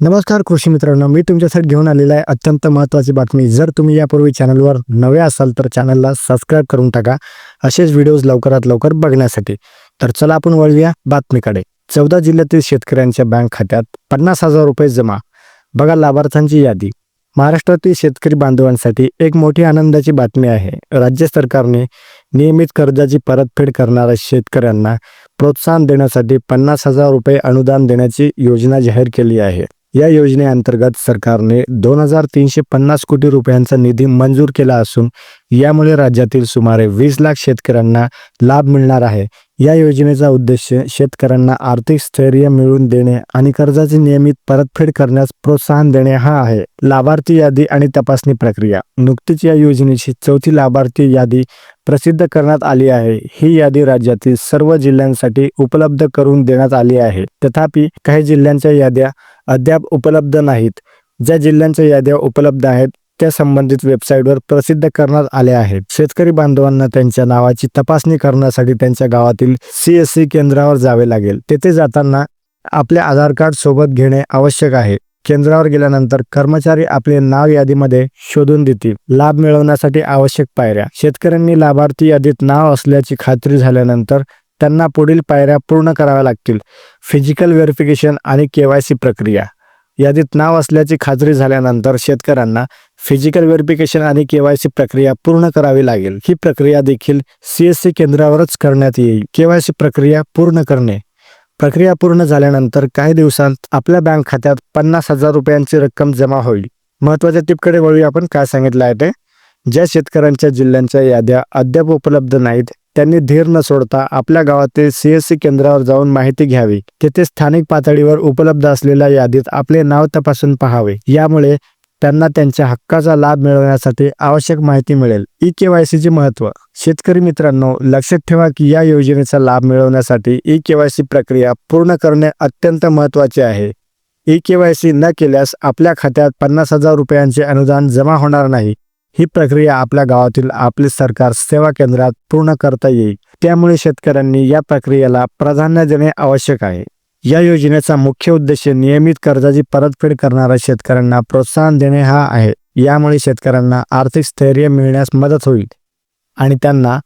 नमस्कार कृषी मित्रांनो मी तुमच्यासाठी घेऊन आलेला आहे अत्यंत महत्त्वाची बातमी. जर तुम्ही यापूर्वी चॅनलवर नवे असाल तर चॅनलला सबस्क्राईब करून टाका. असेच व्हिडिओज लवकरात लवकर बघण्यासाठी. तर चला आपण वळूया बातमीकडे. चौदा जिल्ह्यातील शेतकऱ्यांच्या बँक खात्यात पन्नास हजार रुपये जमा. बघा लाभार्थ्यांची यादी. महाराष्ट्रातील शेतकरी बांधवांसाठी एक मोठी आनंदाची बातमी आहे. राज्य सरकारने नियमित कर्जाची परतफेड करणाऱ्या शेतकऱ्यांना प्रोत्साहन देण्यासाठी पन्नास हजार रुपये अनुदान देण्याची योजना जाहीर केली आहे. या योजनेअंतर्गत सरकारने दोन हजार तीनशे पन्नास कोटी रुपयांचा निधी मंजूर केला असून यामुळे राज्यातील सुमारे वीस लाख शेतकऱ्यांना लाभ मिळणार आहे. या योजनेचा उद्देश शेतकऱ्यांना आर्थिक स्थैर्य मिळवून देणे आणि कर्जाची नियमित परतफेड करण्यास प्रोत्साहन देणे हा आहे. लाभार्थी यादी आणि तपासणी प्रक्रिया. नुकतीच या योजनेची चौथी लाभार्थी यादी प्रसिद्ध करण्यात आली आहे. ही यादी राज्यातील सर्व जिल्ह्यांसाठी उपलब्ध करून देण्यात आली आहे. तथापि काही जिल्ह्यांच्या याद्या अद्याप उपलब्ध नाहीत. ज्या जिल्ह्यांच्या याद्या उपलब्ध आहेत त्या संबंधित वेबसाईटवर प्रसिद्ध करण्यात आल्या आहेत. शेतकरी बांधवांना त्यांच्या नावाची तपासणी करण्यासाठी त्यांच्या गावातील सी एस सी केंद्रावर जावे लागेल. तेथे जाताना आपले आधार कार्ड सोबत घेणे आवश्यक आहे. केंद्रावर गेल्यानंतर कर्मचारी आपले नाव यादीमध्ये शोधून देतील. लाभ मिळवण्यासाठी आवश्यक पायऱ्या. शेतकऱ्यांनी लाभार्थी यादीत नाव असल्याची खात्री झाल्यानंतर त्यांना पुढील पायऱ्या पूर्ण कराव्या लागतील. फिजिकल व्हेरिफिकेशन आणि के वाय सी प्रक्रिया. यादीत नाव असल्याची खात्री झाल्यानंतर शेतकऱ्यांना फिजिकल व्हेरिफिकेशन आणि के वाय सी प्रक्रिया पूर्ण करावी लागेल. ही प्रक्रिया देखील सी एस सी केंद्रावरच करण्यात येईल. के वाय सी प्रक्रिया पूर्ण करणे. प्रक्रिया पूर्ण झाल्यानंतर काही दिवसांत आपल्या बँक खात्यात पन्नास हजार रुपयांची रक्कम जमा होईल. महत्त्वाच्या टिपकडे वळूया आपण काय सांगितलं आहे ते. ज्या शेतकऱ्यांच्या जिल्ह्यांच्या याद्या अद्याप उपलब्ध नाहीत त्यांनी धीर न सोडता आपल्या गावातील सीएससी केंद्रावर जाऊन माहिती घ्यावी. तेथे स्थानिक पातळीवर उपलब्ध असलेल्या यादीत आपले नाव तपासून पहावे. यामुळे त्यांना त्यांच्या हक्काचा लाभ मिळवण्यासाठी आवश्यक माहिती मिळेल. ई के वाय सीचे महत्त्व शेतकरी मित्रांनो लक्षात ठेवा की या योजनेचा लाभ मिळवण्यासाठी ई के वाय सी प्रक्रिया पूर्ण करणे अत्यंत महत्त्वाचे आहे. ई के वाय सी न केल्यास आपल्या खात्यात पन्नास हजार रुपयांचे अनुदान जमा होणार नाही. ही प्रक्रिया आपल्या गावातील आपले सरकार सेवा केंद्रात पूर्ण करता येईल. त्यामुळे शेतकऱ्यांनी या प्रक्रियेला प्राधान्य देणे आवश्यक आहे. या योजनेचा मुख्य उद्देश नियमित कर्जाची परतफेड करणाऱ्या शेतकऱ्यांना प्रोत्साहन देणे हा आहे. यामुळे शेतकऱ्यांना आर्थिक स्थैर्य मिळण्यास मदत होईल आणि त्यांना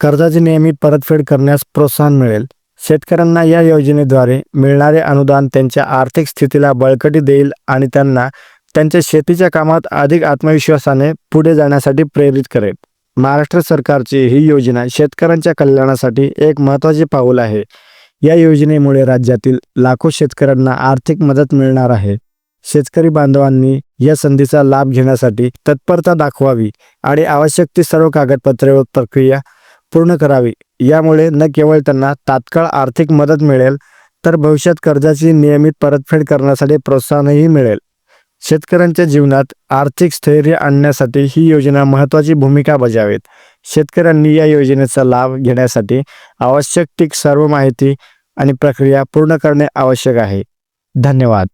कर्जाची नियमित परतफेड करण्यास प्रोत्साहन मिळेल. शेतकऱ्यांना या योजनेद्वारे मिळणारे अनुदान त्यांच्या आर्थिक स्थितीला बळकटी देईल आणि त्यांना त्यांच्या शेतीच्या कामात अधिक आत्मविश्वासाने पुढे जाण्यासाठी प्रेरित करेल. महाराष्ट्र सरकारची ही योजना शेतकऱ्यांच्या कल्याणासाठी एक महत्त्वाचे पाऊल आहे. या योजनेमुळे राज्यातील लाखो शेतकऱ्यांना आर्थिक मदत मिळणार आहे. शेतकरी बांधवांनी या संधीचा लाभ घेण्यासाठी तत्परता दाखवावी आणि आवश्यक ती सर्व कागदपत्रे व प्रक्रिया पूर्ण करावी. यामुळे न केवळ त्यांना तात्काळ आर्थिक मदत मिळेल तर भविष्यात कर्जाची नियमित परतफेड करण्यासाठी प्रोत्साहनही मिळेल. शेतकऱ्यांच्या जीवनात आर्थिक स्थैर्य आणण्यासाठी ही योजना महत्त्वाची भूमिका बजावेत. शेतकऱ्यांनी या योजनेचा लाभ घेण्यासाठी आवश्यक ती सर्व माहिती आणि प्रक्रिया पूर्ण करणे आवश्यक आहे. धन्यवाद.